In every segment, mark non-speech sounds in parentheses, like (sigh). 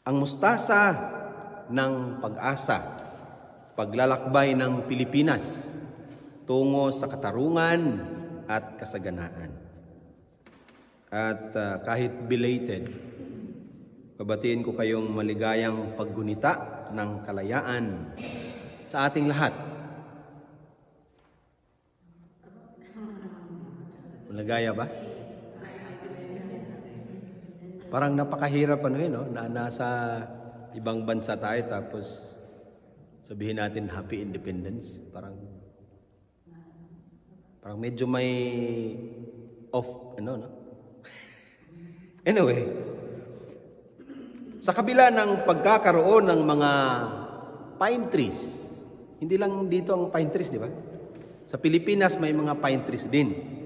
Ang mustasa ng pag-asa, paglalakbay ng Pilipinas tungo sa katarungan at kasaganaan. At ah, kahit belated, pabatiin ko kayong maligayang paggunita ng kalayaan sa ating lahat. Maligaya ba? Parang napakahirap ano yun, no? na nasa ibang bansa tayo tapos sabihin natin happy independence. Parang parang medyo may off, ano, no? (laughs) anyway, sa kabila ng pagkakaroon ng mga pine trees, hindi lang dito ang pine trees, di ba? Sa Pilipinas may mga pine trees din.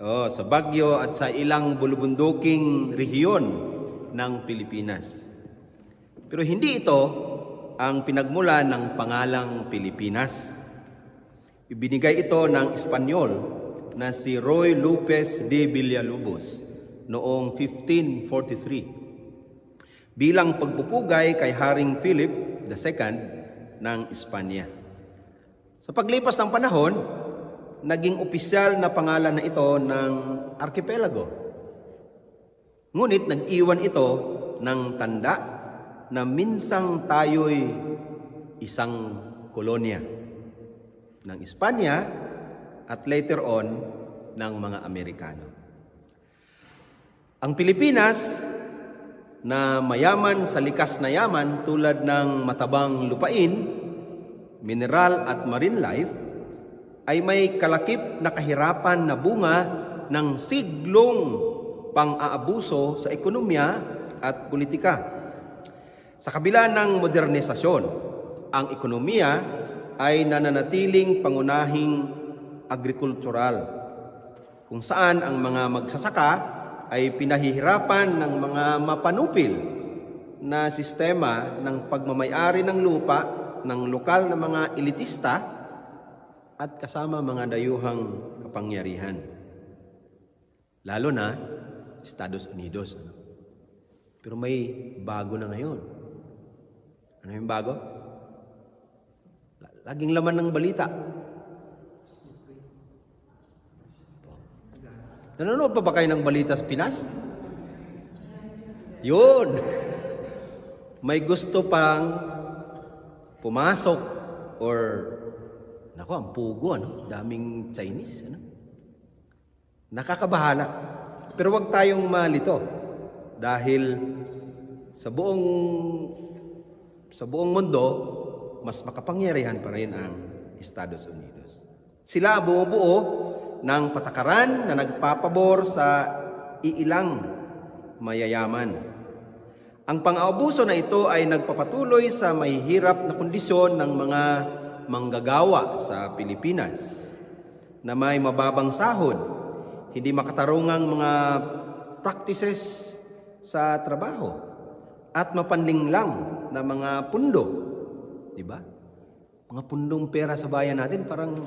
So, sa Baguio at sa ilang bulubunduking rehiyon ng Pilipinas. Pero hindi ito ang pinagmula ng pangalang Pilipinas. Ibinigay ito ng Espanyol na si Roy Lopez de Villalobos noong 1543 bilang pagpupugay kay Haring Philip II ng Espanya. Sa paglipas ng panahon, naging opisyal na pangalan na ito ng archipelago. Ngunit nag-iwan ito ng tanda na minsang tayo'y isang kolonya ng Espanya at later on ng mga Amerikano. Ang Pilipinas na mayaman sa likas na yaman tulad ng matabang lupain, mineral at marine life, ay may kalakip na kahirapan na bunga ng siglong pang-aabuso sa ekonomiya at politika. Sa kabila ng modernisasyon, ang ekonomiya ay nananatiling pangunahing agrikultural, kung saan ang mga magsasaka ay pinahihirapan ng mga mapanupil na sistema ng pagmamayari ng lupa ng lokal na mga elitista at kasama mga dayuhang kapangyarihan. Lalo na Estados Unidos. ano. Pero may bago na ngayon. Ano yung bago? La- Laging laman ng balita. Nanonood pa ba kayo ng balita sa Pinas? Yun! May gusto pang pumasok or Nako, ang pugo, ano? Daming Chinese, ano? Nakakabahala. Pero wag tayong malito dahil sa buong sa buong mundo mas makapangyarihan pa rin ang Estados Unidos. Sila bumubuo ng patakaran na nagpapabor sa iilang mayayaman. Ang pang-aabuso na ito ay nagpapatuloy sa mahihirap na kondisyon ng mga manggagawa sa Pilipinas na may mababang sahod, hindi makatarungang mga practices sa trabaho at mapanlinglang na mga pundo. Di ba? Mga pundong pera sa bayan natin parang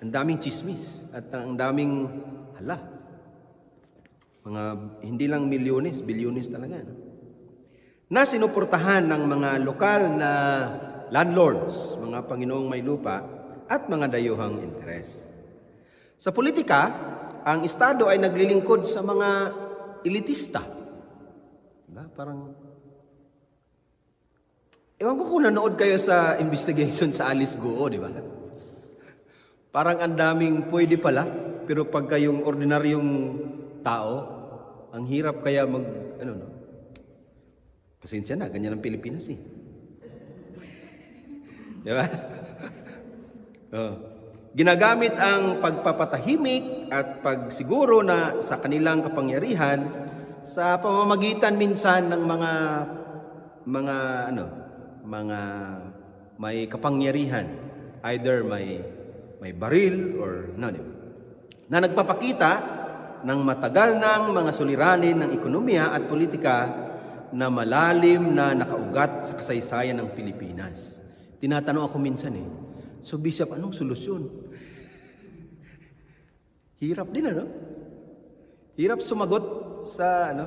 ang daming chismis at ang daming hala. Mga hindi lang milyones, bilyones talaga. No? Na sinuportahan ng mga lokal na landlords, mga Panginoong may lupa, at mga dayuhang interes. Sa politika, ang Estado ay naglilingkod sa mga elitista. Diba? Parang... Ewan ko kung nanood kayo sa investigation sa Alice Goo, di ba? Parang ang daming pwede pala, pero pag kayong ordinaryong tao, ang hirap kaya mag... Ano, no? Pasensya na, ganyan ang Pilipinas eh. Di ba? (laughs) oh. Ginagamit ang pagpapatahimik at pagsiguro na sa kanilang kapangyarihan sa pamamagitan minsan ng mga mga ano, mga may kapangyarihan, either may may baril or ano, di? Na nagpapakita ng matagal ng mga suliranin ng ekonomiya at politika na malalim na nakaugat sa kasaysayan ng Pilipinas. Tinatanong ako minsan eh, so Bishop, anong solusyon? Hirap din ano? Hirap sumagot sa ano?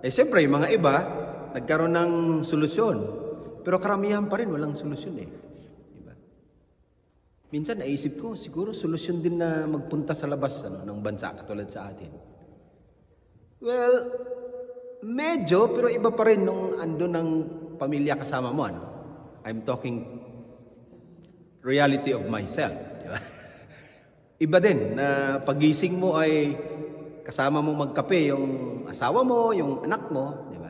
Eh siyempre, yung mga iba, nagkaroon ng solusyon. Pero karamihan pa rin walang solusyon eh. Diba? Minsan naisip ko, siguro solusyon din na magpunta sa labas ano, ng bansa katulad sa atin. Well, medyo, pero iba pa rin nung ando ng pamilya kasama mo. Ano? I'm talking reality of myself. Di ba? (laughs) Iba din na pagising mo ay kasama mo magkape yung asawa mo, yung anak mo, di ba?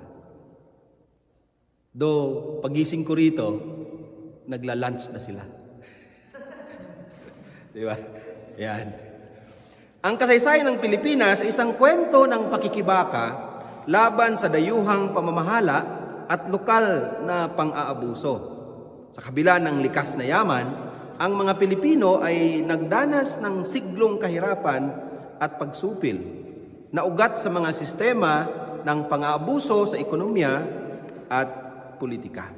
Do pagising ko rito, nagla-lunch na sila. (laughs) di ba? Yan. Ang kasaysayan ng Pilipinas ay isang kwento ng pakikibaka laban sa dayuhang pamamahala at lokal na pang-aabuso. Sa kabila ng likas na yaman, ang mga Pilipino ay nagdanas ng siglong kahirapan at pagsupil na ugat sa mga sistema ng pang-aabuso sa ekonomiya at politika.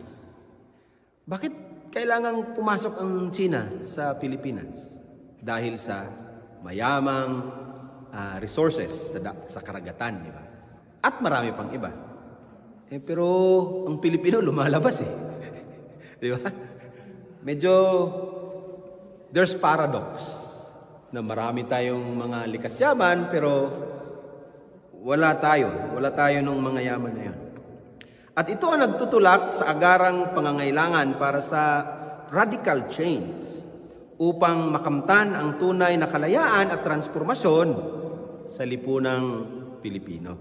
Bakit kailangang pumasok ang China sa Pilipinas? Dahil sa mayamang ah, resources sa, sa karagatan, di ba? At marami pang iba. Eh, pero ang Pilipino lumalabas eh. Di ba? (laughs) Medyo there's paradox na marami tayong mga likas yaman pero wala tayo. Wala tayo nung mga yaman na yun. At ito ang nagtutulak sa agarang pangangailangan para sa radical change upang makamtan ang tunay na kalayaan at transformasyon sa lipunang Pilipino.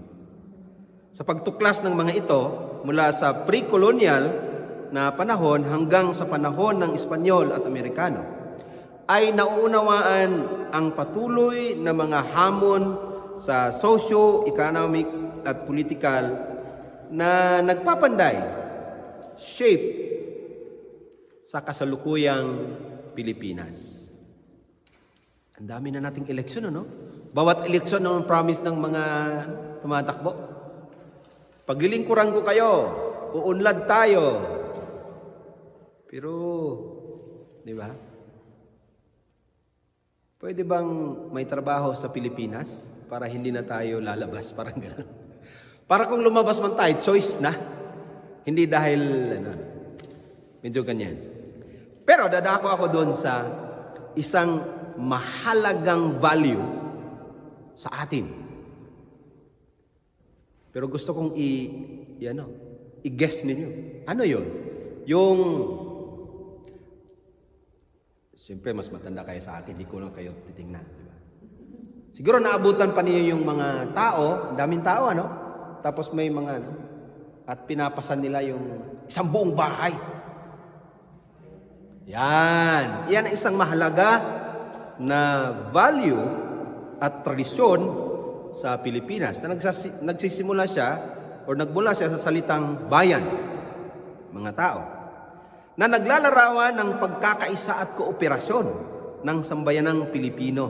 Sa pagtuklas ng mga ito mula sa pre-colonial na panahon hanggang sa panahon ng Espanyol at Amerikano, ay nauunawaan ang patuloy na mga hamon sa socio-economic at political na nagpapanday, shape sa kasalukuyang Pilipinas. Ang dami na nating eleksyon, ano? Bawat eleksyon ang promise ng mga tumatakbo. Paglilingkuran ko kayo, uunlad tayo. Pero, di ba? Pwede bang may trabaho sa Pilipinas para hindi na tayo lalabas? (laughs) Parang gano'n. Para kung lumabas man tayo, choice na. Hindi dahil, ano, medyo ganyan. Pero dadako ako doon sa isang mahalagang value sa atin. Pero gusto kong i, i ano, i-guess ninyo. Ano yun? Yung Siyempre, mas matanda kayo sa akin, hindi ko lang kayo titingnan. Di ba? Siguro naabutan pa niyo yung mga tao, daming tao, ano? Tapos may mga, ano? At pinapasan nila yung isang buong bahay. Yan. Yan ang isang mahalaga na value at tradisyon sa Pilipinas na nagsisimula siya o nagmula siya sa salitang bayan, mga tao na naglalarawan ng pagkakaisa at kooperasyon ng sambayanang Pilipino.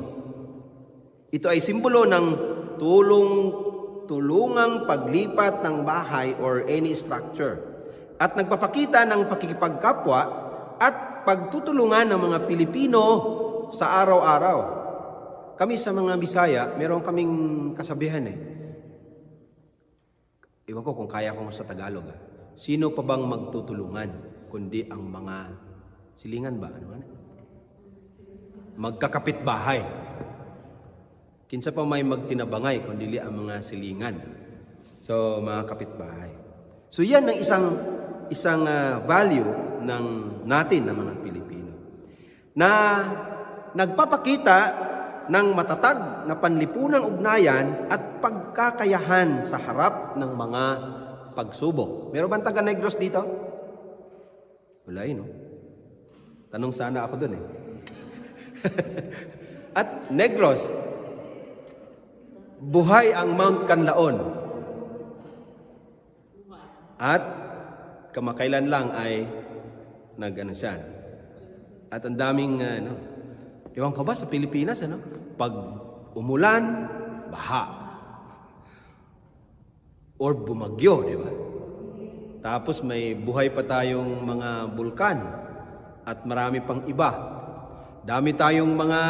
Ito ay simbolo ng tulong tulungang paglipat ng bahay or any structure at nagpapakita ng pakikipagkapwa at pagtutulungan ng mga Pilipino sa araw-araw. Kami sa mga Bisaya, meron kaming kasabihan eh. Iwan ko kung kaya ko sa Tagalog. Ah. Sino pa bang magtutulungan kundi ang mga silingan ba? Ano man? Magkakapit bahay. Kinsa pa may magtinabangay kundi ang mga silingan. So, mga kapitbahay. So, yan ang isang isang ah, value ng natin ng mga Pilipino na nagpapakita ng matatag na panlipunang ugnayan at pagkakayahan sa harap ng mga pagsubok. Meron bang taga Negros dito? Wala yun, no? Tanong sana ako dun eh. (laughs) At Negros, buhay ang Mount Canlaon. At kamakailan lang ay nag ano siya. At ang daming uh, ano, Ewan ko ba sa Pilipinas ano? Pag umulan, baha. Or bumagyo, di ba? Tapos may buhay pa tayong mga bulkan at marami pang iba. Dami tayong mga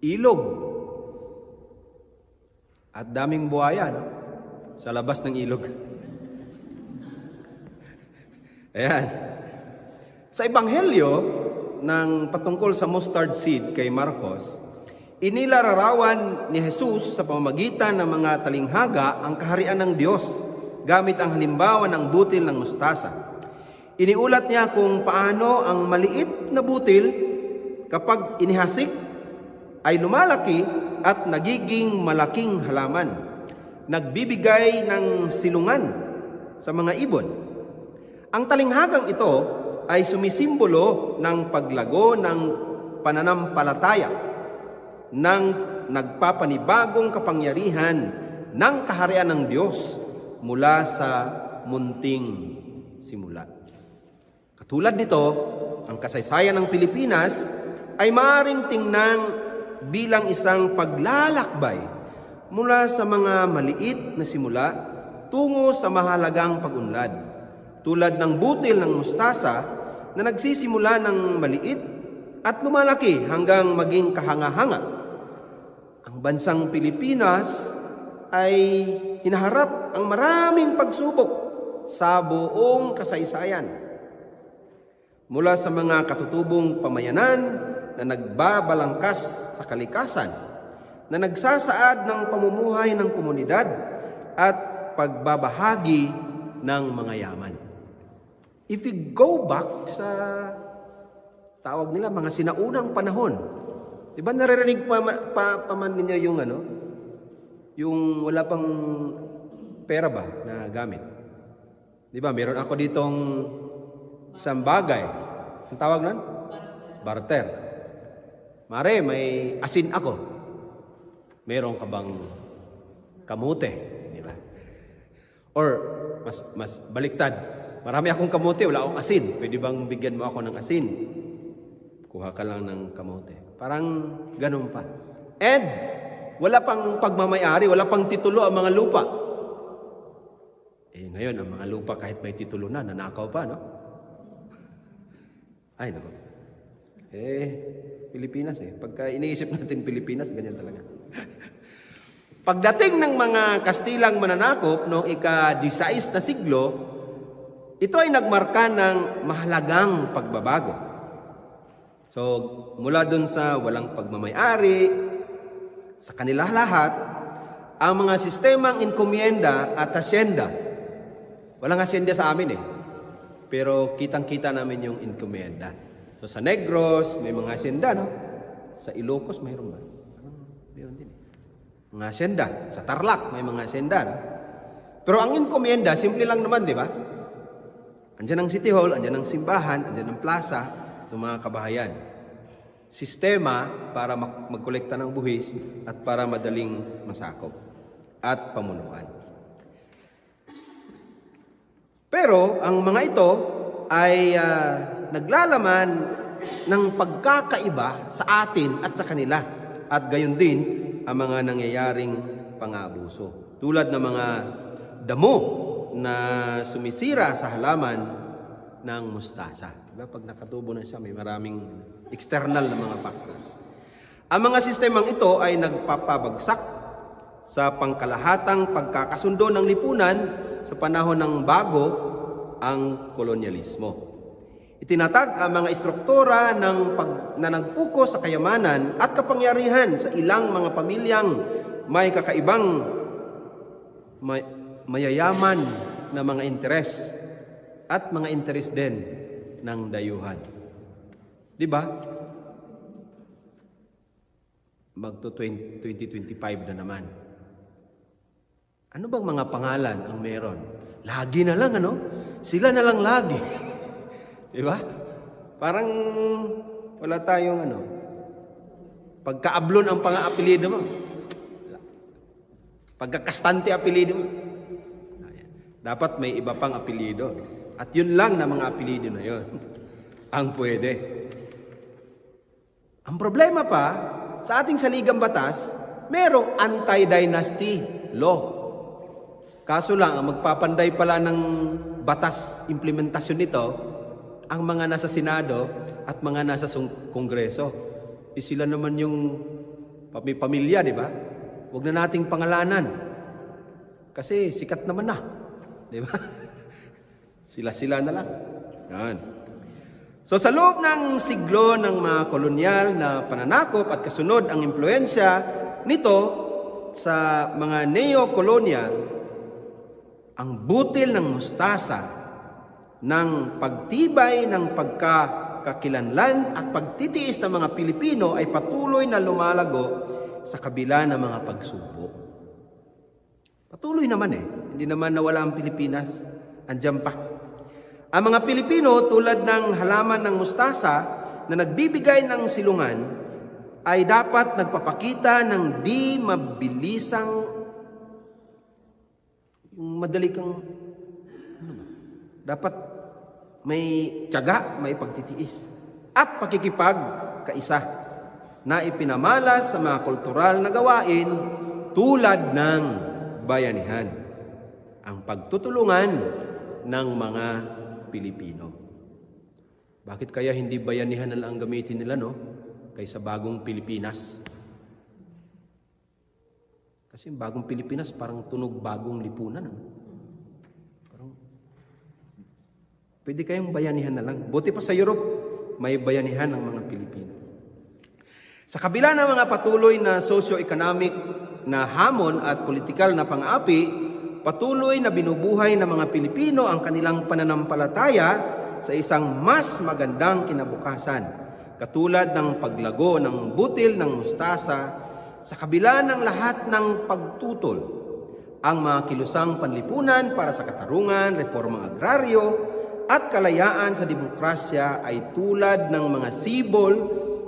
ilog at daming buhaya, no? Sa labas ng ilog. (laughs) Ayan. Sa Ebanghelyo ng patungkol sa mustard seed kay Marcos, inilararawan ni Jesus sa pamamagitan ng mga talinghaga ang kaharian ng Diyos gamit ang halimbawa ng butil ng mustasa. Iniulat niya kung paano ang maliit na butil kapag inihasik ay lumalaki at nagiging malaking halaman. Nagbibigay ng silungan sa mga ibon. Ang talinghagang ito ay sumisimbolo ng paglago ng pananampalataya ng nagpapanibagong kapangyarihan ng kaharian ng Diyos mula sa munting simula. Katulad nito, ang kasaysayan ng Pilipinas ay maaaring tingnan bilang isang paglalakbay mula sa mga maliit na simula tungo sa mahalagang pag-unlad. Tulad ng butil ng mustasa na nagsisimula ng maliit at lumalaki hanggang maging kahanga-hanga. Ang bansang Pilipinas ay hinaharap ang maraming pagsubok sa buong kasaysayan. Mula sa mga katutubong pamayanan na nagbabalangkas sa kalikasan, na nagsasaad ng pamumuhay ng komunidad at pagbabahagi ng mga yaman. If we go back sa tawag nila mga sinaunang panahon, di ba naririnig pa, pa, pa man ninyo yung ano, yung wala pang pera ba na gamit? Di ba, meron ako ditong isang bagay. Ang tawag nun? Barter. Mare, may asin ako. Meron ka bang kamute? Di ba? Or, mas, mas baliktad. Marami akong kamote, wala akong asin. Pwede bang bigyan mo ako ng asin? Kuha ka lang ng kamote. Parang ganun pa. And, wala pang pagmamayari, wala pang titulo ang mga lupa. Eh, ngayon, ang mga lupa kahit may titulo na, nanakaw pa, no? Ay, nako. Eh, Pilipinas eh. Pagka iniisip natin Pilipinas, ganyan talaga. Pagdating ng mga Kastilang mananakop noong ika-16 na siglo, ito ay nagmarka ng mahalagang pagbabago. So, mula dun sa walang pagmamayari, sa kanila lahat, ang mga sistemang inkomienda at asyenda. Walang asyenda sa amin eh. Pero kitang-kita namin yung inkomienda. So sa Negros, may mga asyenda, no? Sa Ilocos, mayroon ba? Mayroon din eh. Mga asyenda. Sa Tarlac, may mga asyenda, no? Pero ang inkomienda, simple lang naman, di ba? Andiyan ang City Hall, andiyan ang simbahan, andiyan ang plaza, itong mga kabahayan. Sistema para mag- magkolekta ng buhis at para madaling masakop at pamunuan. Pero ang mga ito ay ah, naglalaman ng pagkakaiba sa atin at sa kanila at gayon din ang mga nangyayaring pang-aabuso. Tulad ng mga damo na sumisira sa halaman ng mustasa. Diba? Pag nakatubo na siya, may maraming external na mga factors. Ang mga sistemang ito ay nagpapabagsak sa pangkalahatang pagkakasundo ng lipunan sa panahon ng bago ang kolonyalismo. Itinatag ang mga istruktura ng pag, na nagpuko sa kayamanan at kapangyarihan sa ilang mga pamilyang may kakaibang may, mayayaman na mga interes at mga interes din ng dayuhan. Di ba? Magto 20, 2025 na naman. Ano bang mga pangalan ang meron? Lagi na lang, ano? Sila na lang lagi. (laughs) Di ba? Parang wala tayong ano. Pagkaablon ang pang-apelido mo. Pagkakastante apelido mo. Dapat may iba pang apelido. At yun lang na mga apelido na yun. (laughs) ang pwede. Ang problema pa, sa ating saligang batas, merong anti-dynasty law. Kaso lang, ang magpapanday pala ng batas implementasyon nito, ang mga nasa Senado at mga nasa Kongreso. Eh, sila naman yung pami- pamilya, di ba? Huwag na nating pangalanan. Kasi sikat naman na. Di ba? (laughs) Sila-sila na lang. Yan. So sa loob ng siglo ng mga kolonyal na pananakop at kasunod ang impluensya nito sa mga neo-colonial, ang butil ng mustasa ng pagtibay ng pagkakakilanlan at pagtitiis ng mga Pilipino ay patuloy na lumalago sa kabila ng mga pagsubok. Patuloy naman eh. Hindi naman nawala ang Pilipinas. Andiyan pa. Ang mga Pilipino tulad ng halaman ng mustasa na nagbibigay ng silungan ay dapat nagpapakita ng di mabilisang madali kang ano ba? dapat may tiyaga, may pagtitiis at pakikipag kaisa na ipinamalas sa mga kultural na gawain tulad ng bayanihan ang pagtutulungan ng mga Pilipino. Bakit kaya hindi bayanihan na lang ang gamitin nila, no? Kaysa bagong Pilipinas. Kasi bagong Pilipinas parang tunog bagong lipunan. Ano? Parang, pwede kayong bayanihan na lang. Buti pa sa Europe, may bayanihan ng mga Pilipino. Sa kabila ng mga patuloy na socio-economic na hamon at politikal na pang-api, patuloy na binubuhay ng mga Pilipino ang kanilang pananampalataya sa isang mas magandang kinabukasan, katulad ng paglago ng butil ng mustasa sa kabila ng lahat ng pagtutol. Ang mga kilusang panlipunan para sa katarungan, reformang agraryo at kalayaan sa demokrasya ay tulad ng mga sibol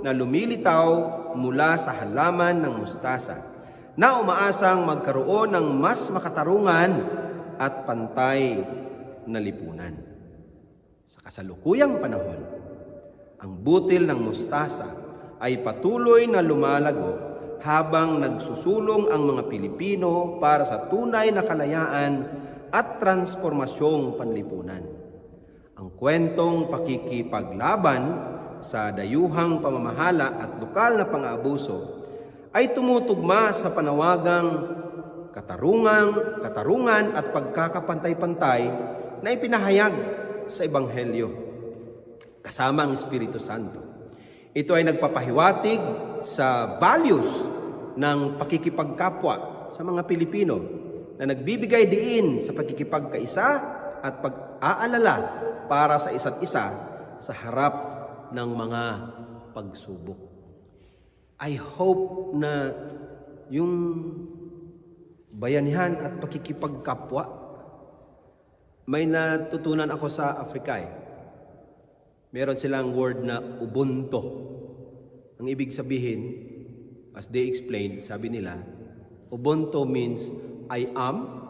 na lumilitaw mula sa halaman ng mustasa na umaasang magkaroon ng mas makatarungan at pantay na lipunan. Sa kasalukuyang panahon, ang butil ng mustasa ay patuloy na lumalago habang nagsusulong ang mga Pilipino para sa tunay na kalayaan at transformasyong panlipunan. Ang kwentong pakikipaglaban sa dayuhang pamamahala at lokal na pang-aabuso ay tumutugma sa panawagang katarungan, katarungan at pagkakapantay-pantay na ipinahayag sa Ebanghelyo kasama ang Espiritu Santo. Ito ay nagpapahiwatig sa values ng pakikipagkapwa sa mga Pilipino na nagbibigay diin sa pakikipagkaisa at pag-aalala para sa isa't isa sa harap ng mga pagsubok. I hope na yung bayanihan at pakikipagkapwa may natutunan ako sa Africa eh. Meron silang word na ubuntu. Ang ibig sabihin, as they explained, sabi nila, ubuntu means I am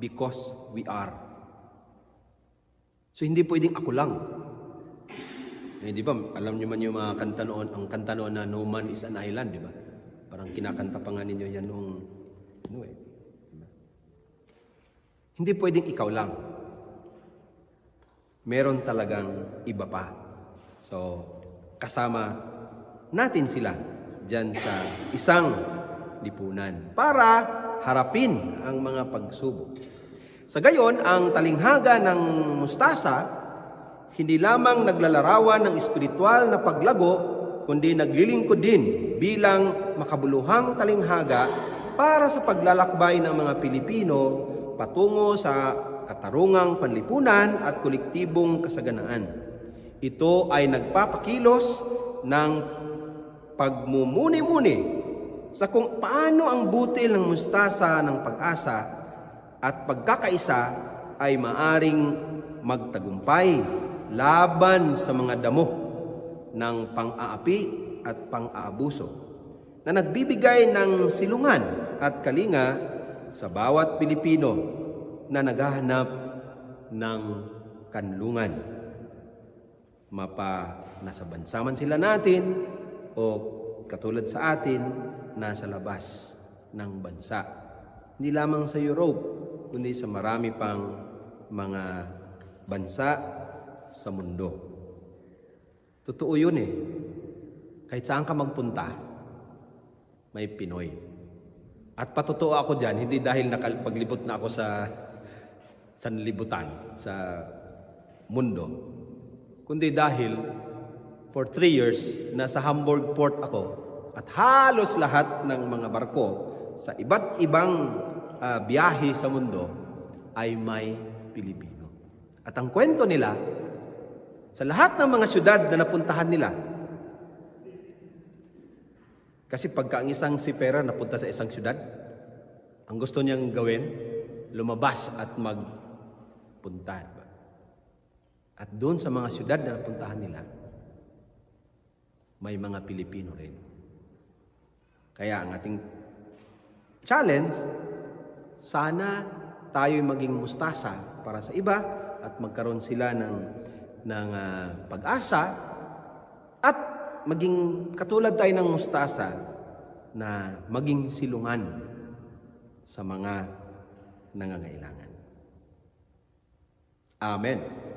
because we are. So hindi pwedeng ako lang. Eh, di ba, alam niyo man yung mga kanta noon, ang kanta noon na No Man is an Island, di ba? Parang kinakanta pa nga ninyo yan nung, ano eh. Diba? Hindi pwedeng ikaw lang. Meron talagang iba pa. So, kasama natin sila dyan sa isang lipunan para harapin ang mga pagsubok. Sa gayon, ang talinghaga ng mustasa hindi lamang naglalarawan ng espiritual na paglago, kundi naglilingkod din bilang makabuluhang talinghaga para sa paglalakbay ng mga Pilipino patungo sa katarungang panlipunan at kolektibong kasaganaan. Ito ay nagpapakilos ng pagmumuni-muni sa kung paano ang butil ng mustasa ng pag-asa at pagkakaisa ay maaring magtagumpay laban sa mga damo ng pang-aapi at pang-aabuso na nagbibigay ng silungan at kalinga sa bawat Pilipino na naghahanap ng kanlungan. Mapa nasa bansa man sila natin o katulad sa atin, nasa labas ng bansa. Hindi lamang sa Europe, kundi sa marami pang mga bansa sa mundo. Totoo yun eh. Kahit saan ka magpunta, may Pinoy. At patutuo ako dyan, hindi dahil nakapaglibot na ako sa sanlibutan, sa mundo, kundi dahil for three years, nasa Hamburg port ako at halos lahat ng mga barko sa iba't ibang ah, biyahe sa mundo ay may Pilipino. At ang kwento nila, sa lahat ng mga syudad na napuntahan nila, kasi pagka ang isang sifera napunta sa isang syudad, ang gusto niyang gawin, lumabas at magpunta. At doon sa mga syudad na napuntahan nila, may mga Pilipino rin. Kaya ang ating challenge, sana tayo maging mustasa para sa iba at magkaroon sila ng, ng ah, pag-asa at maging katulad tayo ng mustasa na maging silungan sa mga nangangailangan. Amen.